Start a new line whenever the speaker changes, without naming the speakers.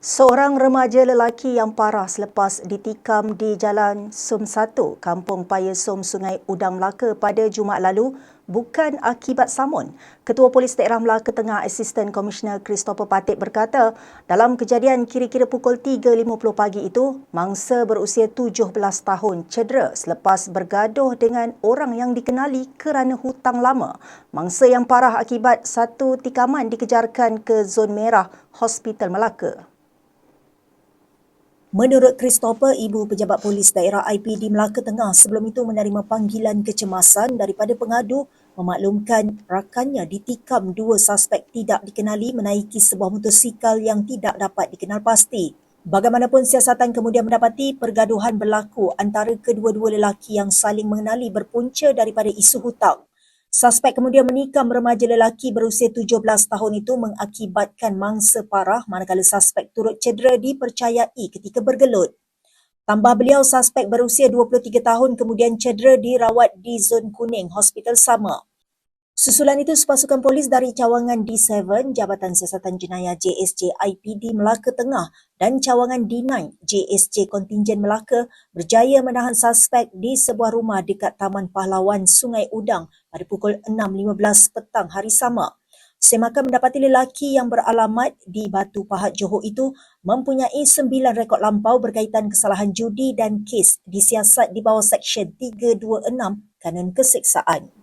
Seorang remaja lelaki yang parah selepas ditikam di Jalan Som 1, Kampung Paya Som, Sungai Udang Melaka pada Jumaat lalu bukan akibat samun. Ketua Polis Daerah Melaka Tengah Asisten Komisioner Christopher Patik berkata, dalam kejadian kira-kira pukul 3.50 pagi itu, mangsa berusia 17 tahun cedera selepas bergaduh dengan orang yang dikenali kerana hutang lama. Mangsa yang parah akibat satu tikaman dikejarkan ke zon merah Hospital Melaka. Menurut Christopher, ibu pejabat polis daerah IPD Melaka Tengah sebelum itu menerima panggilan kecemasan daripada pengadu memaklumkan rakannya ditikam dua suspek tidak dikenali menaiki sebuah motosikal yang tidak dapat dikenal pasti. Bagaimanapun siasatan kemudian mendapati pergaduhan berlaku antara kedua-dua lelaki yang saling mengenali berpunca daripada isu hutang. Suspek kemudian menikam remaja lelaki berusia 17 tahun itu mengakibatkan mangsa parah manakala suspek turut cedera dipercayai ketika bergelut. Tambah beliau, suspek berusia 23 tahun kemudian cedera dirawat di zon kuning Hospital Sama. Susulan itu, sepasukan polis dari cawangan D7 Jabatan Siasatan Jenayah JSJ IPD Melaka Tengah dan cawangan D9 JSJ Kontinjen Melaka berjaya menahan suspek di sebuah rumah dekat Taman Pahlawan Sungai Udang pada pukul 6.15 petang hari sama. Semakan mendapati lelaki yang beralamat di Batu Pahat Johor itu mempunyai sembilan rekod lampau berkaitan kesalahan judi dan kes disiasat di bawah Seksyen 326 Kanun Keseksaan.